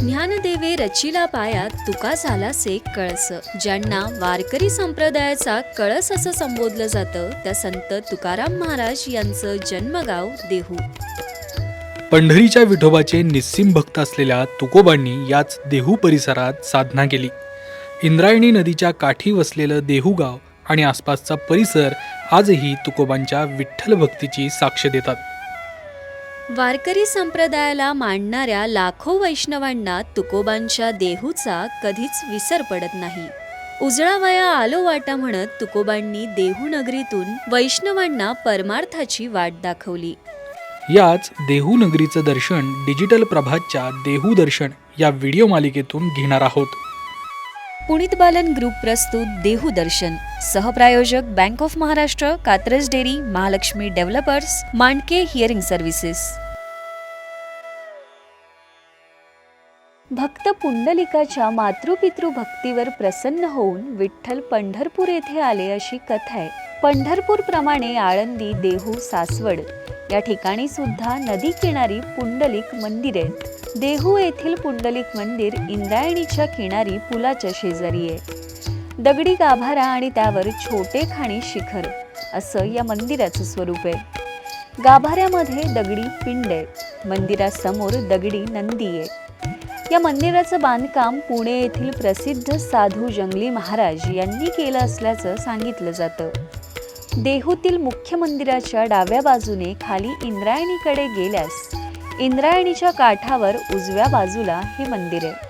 ज्ञानदेवे रचिला पायात तुका झाला से कळस. ज्यांना वारकरी संप्रदायाचा कळस असं संबोधलं जातं त्या संत तुकाराम महाराज यांचं जन्मगाव देहू. पंढरीच्या विठोबाचे निस्सिम भक्त असलेल्या तुकोबांनी याच देहू परिसरात साधना केली. इंद्रायणी नदीच्या काठी वसलेलं देहू गाव आणि आसपासचा परिसर आजही तुकोबांच्या विठ्ठल भक्तीची साक्ष देतात. वारकरी संप्रदायाला मांडणाऱ्या लाखो वैष्णवांना तुकोबांच्या देहूचा कधीच विसर पडत नाही. उजळावया आलो वाटा म्हणत तुकोबांनी देहू नगरीतून वैष्णवांना परमार्थाची वाट दाखवली. याच देहू नगरीचं दर्शन डिजिटल प्रभातच्या देहू दर्शन या व्हिडिओ मालिकेतून घेणार आहोत. पुणित बालन ग्रुप प्रस्तुत देहू दर्शन. सहप्रायोजक bank of Maharashtra Katraj dairy Mahalaxmi developers Mandke hearing services भक्त पुंडलिकाच्या मातृपितृ भक्तीवर प्रसन्न होऊन विठ्ठल पंढरपूर येथे आले अशी कथा आहे. पंढरपूर प्रमाणे आळंदी देहू सासवड. या ठिकाणी सुद्धा नदी किनारी पुंडलिक मंदिर आहे. देहू येथील पुंडलिक मंदिर इंद्रायणीच्या किनारी पुलाच्या शेजारी आहे. दगडी गाभारा आणि त्यावर छोटे खाणी शिखर असं या मंदिराचं स्वरूप आहे. गाभाऱ्यामध्ये दगडी पिंड आहे. मंदिरासमोर दगडी नंदी आहे. या मंदिराचं बांधकाम पुणे येथील प्रसिद्ध साधू जंगली महाराज यांनी केलं असल्याचं सांगितलं जातं. देहूतील मुख्य मंदिराच्या डाव्या बाजूने खाली इंद्रायणीकडे गेल्यास इंद्रायणीच्या काठावर उजव्या बाजूला हे मंदिर आहे.